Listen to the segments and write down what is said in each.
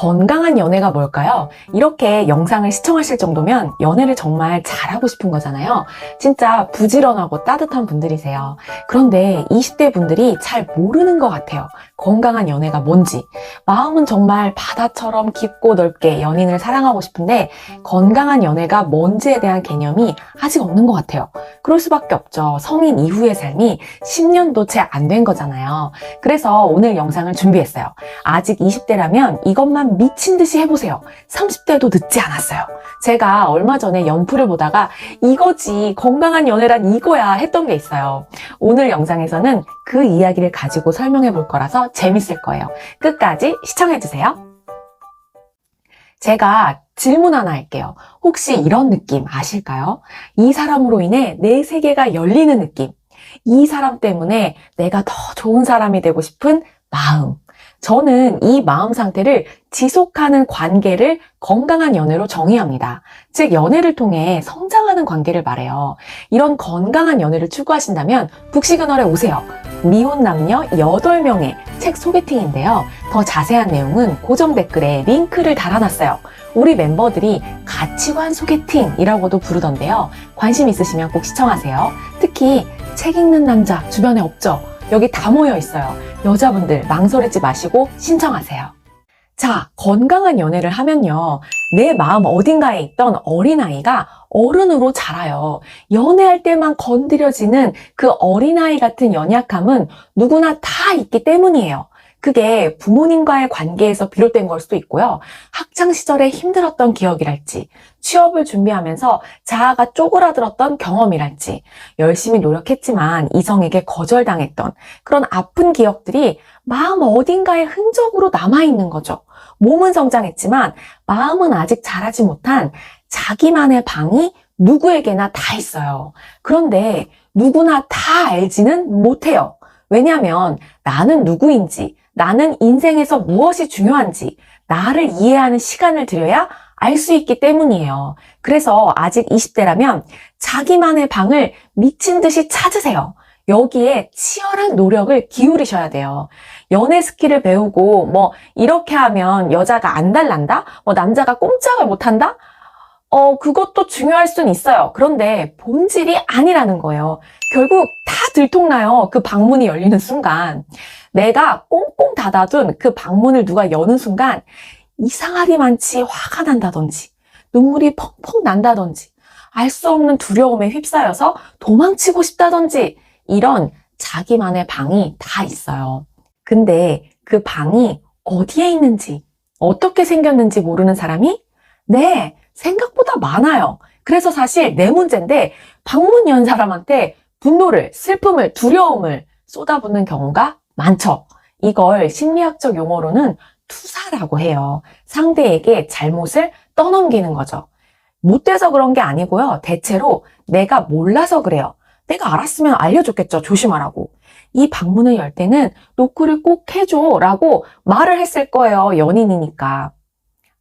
건강한 연애가 뭘까요? 이렇게 영상을 시청하실 정도면 연애를 정말 잘하고 싶은 거잖아요. 진짜 부지런하고 따뜻한 분들이세요. 그런데 20대 분들이 잘 모르는 것 같아요. 건강한 연애가 뭔지. 마음은 정말 바다처럼 깊고 넓게 연인을 사랑하고 싶은데 건강한 연애가 뭔지에 대한 개념이 아직 없는 것 같아요. 그럴 수밖에 없죠. 성인 이후의 삶이 10년도 채 안 된 거잖아요. 그래서 오늘 영상을 준비했어요. 아직 20대라면 이것만 미친 듯이 해보세요. 30대도 늦지 않았어요. 제가 얼마 전에 연프를 보다가 이거지, 건강한 연애란 이거야 했던 게 있어요. 오늘 영상에서는 그 이야기를 가지고 설명해 볼 거라서 재밌을 거예요. 끝까지 시청해 주세요. 제가 질문 하나 할게요. 혹시 이런 느낌 아실까요? 이 사람으로 인해 내 세계가 열리는 느낌. 이 사람 때문에 내가 더 좋은 사람이 되고 싶은 마음. 저는 이 마음 상태를 지속하는 관계를 건강한 연애로 정의합니다. 즉, 연애를 통해 성장하는 관계를 말해요. 이런 건강한 연애를 추구하신다면 북시그널에 오세요. 미혼 남녀 8명의 책 소개팅인데요. 더 자세한 내용은 고정 댓글에 링크를 달아놨어요. 우리 멤버들이 가치관 소개팅이라고도 부르던데요. 관심 있으시면 꼭 시청하세요. 특히 책 읽는 남자 주변에 없죠? 여기 다 모여 있어요. 여자분들 망설이지 마시고 신청하세요. 자, 건강한 연애를 하면요. 내 마음 어딘가에 있던 어린아이가 어른으로 자라요. 연애할 때만 건드려지는 그 어린아이 같은 연약함은 누구나 다 있기 때문이에요. 그게 부모님과의 관계에서 비롯된 걸 수도 있고요. 학창 시절에 힘들었던 기억이랄지, 취업을 준비하면서 자아가 쪼그라들었던 경험이랄지, 열심히 노력했지만 이성에게 거절당했던 그런 아픈 기억들이 마음 어딘가에 흔적으로 남아있는 거죠. 몸은 성장했지만 마음은 아직 자라지 못한 자기만의 방이 누구에게나 다 있어요. 그런데 누구나 다 알지는 못해요. 왜냐하면 나는 누구인지, 나는 인생에서 무엇이 중요한지, 나를 이해하는 시간을 들여야 알 수 있기 때문이에요. 그래서 아직 20대라면 자기만의 방을 미친 듯이 찾으세요. 여기에 치열한 노력을 기울이셔야 돼요. 연애 스킬을 배우고 뭐 이렇게 하면 여자가 안 달란다? 뭐 남자가 꼼짝을 못 한다? 어, 그것도 중요할 순 있어요. 그런데 본질이 아니라는 거예요. 결국 다 들통나요. 그 방문이 열리는 순간. 내가 꽁꽁 닫아둔 그 방문을 누가 여는 순간 이상하리 많지 화가 난다든지 눈물이 펑펑 난다든지 알 수 없는 두려움에 휩싸여서 도망치고 싶다든지 이런 자기만의 방이 다 있어요. 근데 그 방이 어디에 있는지 어떻게 생겼는지 모르는 사람이 네, 생각보다 많아요. 그래서 사실 내 문제인데 방문 연 사람한테 분노를, 슬픔을, 두려움을 쏟아붓는 경우가 많죠. 이걸 심리학적 용어로는 투사라고 해요. 상대에게 잘못을 떠넘기는 거죠. 못돼서 그런 게 아니고요. 대체로 내가 몰라서 그래요. 내가 알았으면 알려줬겠죠. 조심하라고. 이 방문을 열 때는 노크를 꼭 해줘 라고 말을 했을 거예요. 연인이니까.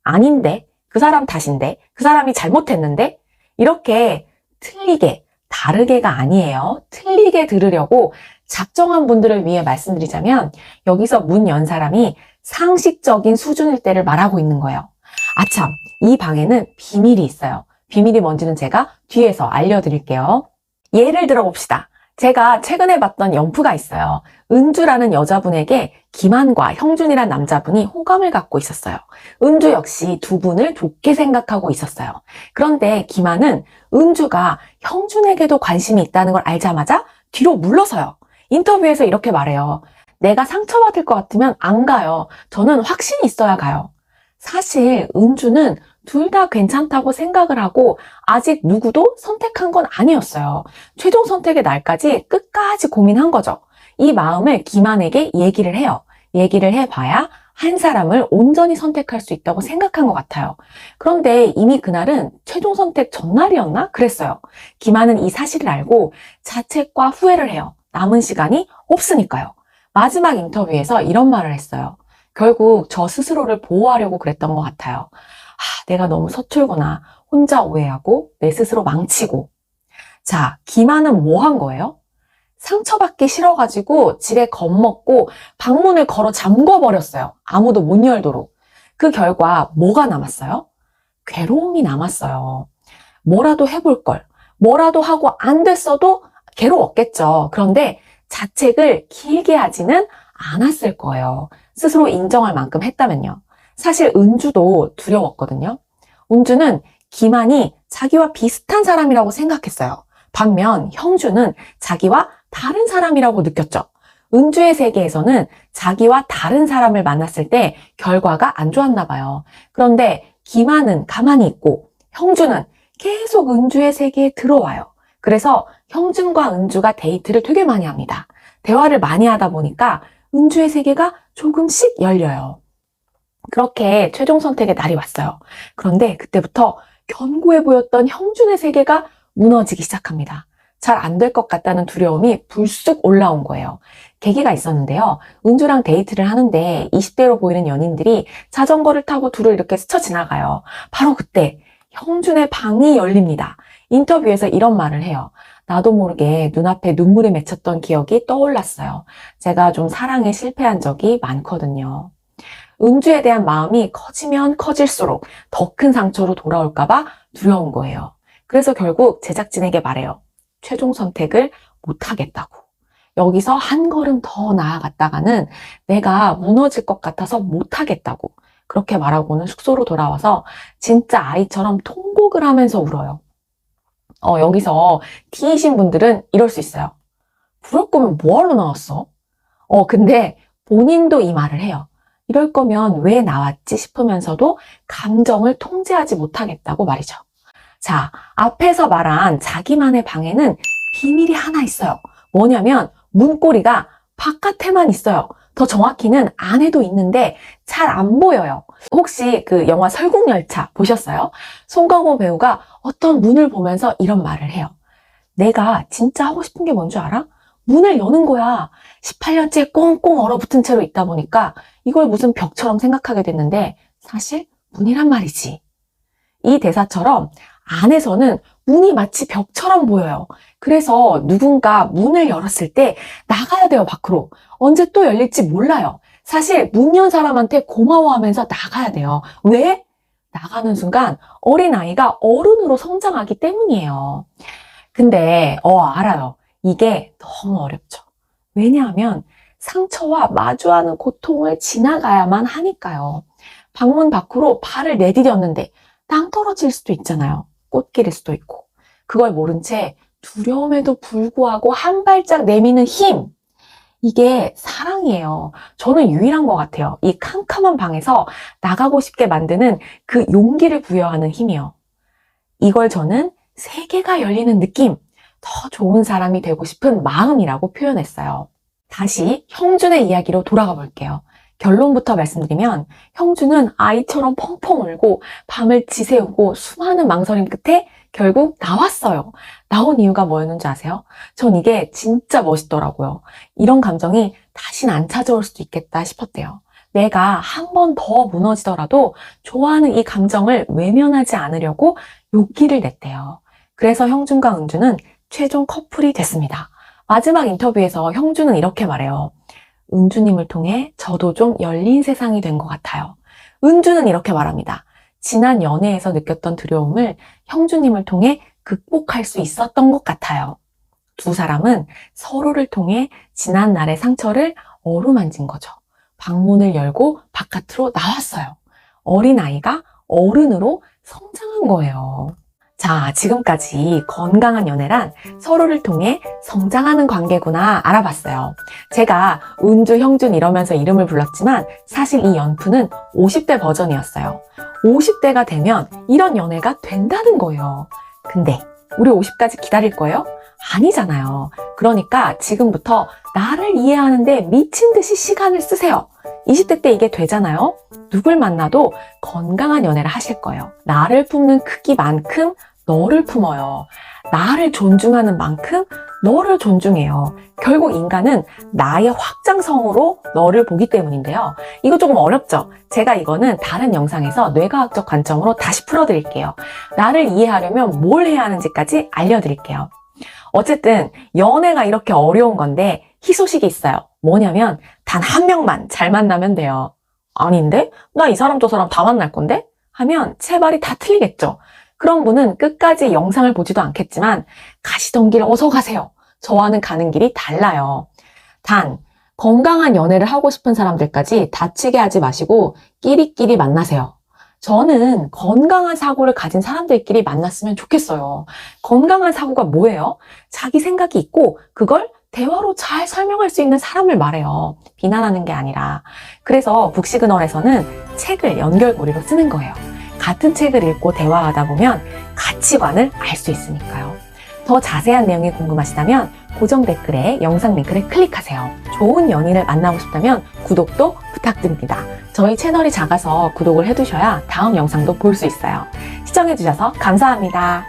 아닌데, 그 사람 탓인데, 그 사람이 잘못했는데, 이렇게 틀리게, 다르게가 아니에요. 틀리게 들으려고 작정한 분들을 위해 말씀드리자면, 여기서 문 연 사람이 상식적인 수준일 때를 말하고 있는 거예요. 아참, 이 방에는 비밀이 있어요. 비밀이 뭔지는 제가 뒤에서 알려드릴게요. 예를 들어 봅시다. 제가 최근에 봤던 연프가 있어요. 은주라는 여자분에게 김한과 형준이란 남자분이 호감을 갖고 있었어요. 은주 역시 두 분을 좋게 생각하고 있었어요. 그런데 김한은 은주가 형준에게도 관심이 있다는 걸 알자마자 뒤로 물러서요. 인터뷰에서 이렇게 말해요. 내가 상처받을 것 같으면 안 가요. 저는 확신이 있어야 가요. 사실 은주는 둘 다 괜찮다고 생각을 하고 아직 누구도 선택한 건 아니었어요. 최종 선택의 날까지 끝까지 고민한 거죠. 이 마음을 김한에게 얘기를 해요. 얘기를 해봐야 한 사람을 온전히 선택할 수 있다고 생각한 것 같아요. 그런데 이미 그날은 최종 선택 전날이었나? 그랬어요. 김한은 이 사실을 알고 자책과 후회를 해요. 남은 시간이 없으니까요. 마지막 인터뷰에서 이런 말을 했어요. 결국 저 스스로를 보호하려고 그랬던 것 같아요. 하, 내가 너무 서툴구나. 혼자 오해하고 내 스스로 망치고. 자, 김한은 뭐 한 거예요? 상처받기 싫어가지고 집에 겁먹고 방문을 걸어 잠궈버렸어요. 아무도 못 열도록. 그 결과 뭐가 남았어요? 괴로움이 남았어요. 뭐라도 해볼 걸. 뭐라도 하고 안 됐어도 괴로웠겠죠. 그런데 자책을 길게 하지는 않았을 거예요. 스스로 인정할 만큼 했다면요. 사실 은주도 두려웠거든요. 은주는 기만이 자기와 비슷한 사람이라고 생각했어요. 반면 형주는 자기와 다른 사람이라고 느꼈죠. 은주의 세계에서는 자기와 다른 사람을 만났을 때 결과가 안 좋았나 봐요. 그런데 기만은 가만히 있고 형주는 계속 은주의 세계에 들어와요. 그래서 형준과 은주가 데이트를 되게 많이 합니다. 대화를 많이 하다 보니까 은주의 세계가 조금씩 열려요. 그렇게 최종 선택의 날이 왔어요. 그런데 그때부터 견고해 보였던 형준의 세계가 무너지기 시작합니다. 잘 안 될 것 같다는 두려움이 불쑥 올라온 거예요. 계기가 있었는데요. 은주랑 데이트를 하는데 20대로 보이는 연인들이 자전거를 타고 둘을 이렇게 스쳐 지나가요. 바로 그때 형준의 방이 열립니다. 인터뷰에서 이런 말을 해요. 나도 모르게 눈앞에 눈물이 맺혔던 기억이 떠올랐어요. 제가 좀 사랑에 실패한 적이 많거든요. 은주에 대한 마음이 커지면 커질수록 더 큰 상처로 돌아올까봐 두려운 거예요. 그래서 결국 제작진에게 말해요. 최종 선택을 못하겠다고. 여기서 한 걸음 더 나아갔다가는 내가 무너질 것 같아서 못하겠다고. 그렇게 말하고는 숙소로 돌아와서 진짜 아이처럼 통곡을 하면서 울어요. 어, 여기서 T이신 분들은 이럴 수 있어요. 부럴 거면 뭐하러 나왔어? 어, 근데 본인도 이 말을 해요. 이럴 거면 왜 나왔지 싶으면서도 감정을 통제하지 못하겠다고 말이죠. 자, 앞에서 말한 자기만의 방에는 비밀이 하나 있어요. 뭐냐면 문고리가 바깥에만 있어요. 더 정확히는 안에도 있는데 잘 안 보여요. 혹시 그 영화 설국열차 보셨어요? 송강호 배우가 어떤 문을 보면서 이런 말을 해요. 내가 진짜 하고 싶은 게 뭔 줄 알아? 문을 여는 거야. 18년째 꽁꽁 얼어붙은 채로 있다 보니까 이걸 무슨 벽처럼 생각하게 됐는데 사실 문이란 말이지. 이 대사처럼 안에서는 문이 마치 벽처럼 보여요. 그래서 누군가 문을 열었을 때 나가야 돼요, 밖으로. 언제 또 열릴지 몰라요. 사실 문 연 사람한테 고마워하면서 나가야 돼요. 왜? 나가는 순간 어린아이가 어른으로 성장하기 때문이에요. 근데, 어, 알아요. 이게 너무 어렵죠. 왜냐하면 상처와 마주하는 고통을 지나가야만 하니까요. 방문 밖으로 발을 내디뎠는데 땅 떨어질 수도 있잖아요. 꽃길일 수도 있고. 그걸 모른 채 두려움에도 불구하고 한 발짝 내미는 힘. 이게 사랑이에요. 저는 유일한 것 같아요. 이 캄캄한 방에서 나가고 싶게 만드는 그 용기를 부여하는 힘이요. 이걸 저는 세계가 열리는 느낌, 더 좋은 사람이 되고 싶은 마음이라고 표현했어요. 다시 형준의 이야기로 돌아가 볼게요. 결론부터 말씀드리면 형준은 아이처럼 펑펑 울고 밤을 지새우고 수많은 망설임 끝에 결국 나왔어요. 나온 이유가 뭐였는지 아세요? 전 이게 진짜 멋있더라고요. 이런 감정이 다신 안 찾아올 수도 있겠다 싶었대요. 내가 한 번 더 무너지더라도 좋아하는 이 감정을 외면하지 않으려고 용기를 냈대요. 그래서 형준과 은주는 최종 커플이 됐습니다. 마지막 인터뷰에서 형준은 이렇게 말해요. 은주님을 통해 저도 좀 열린 세상이 된 것 같아요. 은주는 이렇게 말합니다. 지난 연애에서 느꼈던 두려움을 형주님을 통해 극복할 수 있었던 것 같아요. 두 사람은 서로를 통해 지난 날의 상처를 어루만진 거죠. 방문을 열고 바깥으로 나왔어요. 어린아이가 어른으로 성장한 거예요. 자, 지금까지 건강한 연애란 서로를 통해 성장하는 관계구나 알아봤어요. 제가 은주, 형준 이러면서 이름을 불렀지만 사실 이 연프는 50대 버전이었어요. 50대가 되면 이런 연애가 된다는 거예요. 근데 우리 50까지 기다릴 거예요? 아니잖아요. 그러니까 지금부터 나를 이해하는데 미친 듯이 시간을 쓰세요. 20대 때 이게 되잖아요? 누굴 만나도 건강한 연애를 하실 거예요. 나를 품는 크기만큼 너를 품어요. 나를 존중하는 만큼 너를 존중해요. 결국 인간은 나의 확장성으로 너를 보기 때문인데요. 이거 조금 어렵죠? 제가 이거는 다른 영상에서 뇌과학적 관점으로 다시 풀어드릴게요. 나를 이해하려면 뭘 해야 하는지까지 알려드릴게요. 어쨌든 연애가 이렇게 어려운 건데 희소식이 있어요. 뭐냐면 단 한 명만 잘 만나면 돼요. 아닌데? 나 이 사람 저 사람 다 만날 건데? 하면 채발이 다 틀리겠죠. 그런 분은 끝까지 영상을 보지도 않겠지만 가시던 길 어서 가세요. 저와는 가는 길이 달라요. 단, 건강한 연애를 하고 싶은 사람들까지 다치게 하지 마시고 끼리끼리 만나세요. 저는 건강한 사고를 가진 사람들끼리 만났으면 좋겠어요. 건강한 사고가 뭐예요? 자기 생각이 있고 그걸 대화로 잘 설명할 수 있는 사람을 말해요. 비난하는 게 아니라. 그래서 북시그널에서는 책을 연결고리로 쓰는 거예요. 같은 책을 읽고 대화하다 보면 가치관을 알 수 있으니까요. 더 자세한 내용이 궁금하시다면 고정 댓글에 영상 링크를 클릭하세요. 좋은 연인을 만나고 싶다면 구독도 부탁드립니다. 저희 채널이 작아서 구독을 해두셔야 다음 영상도 볼 수 있어요. 시청해주셔서 감사합니다.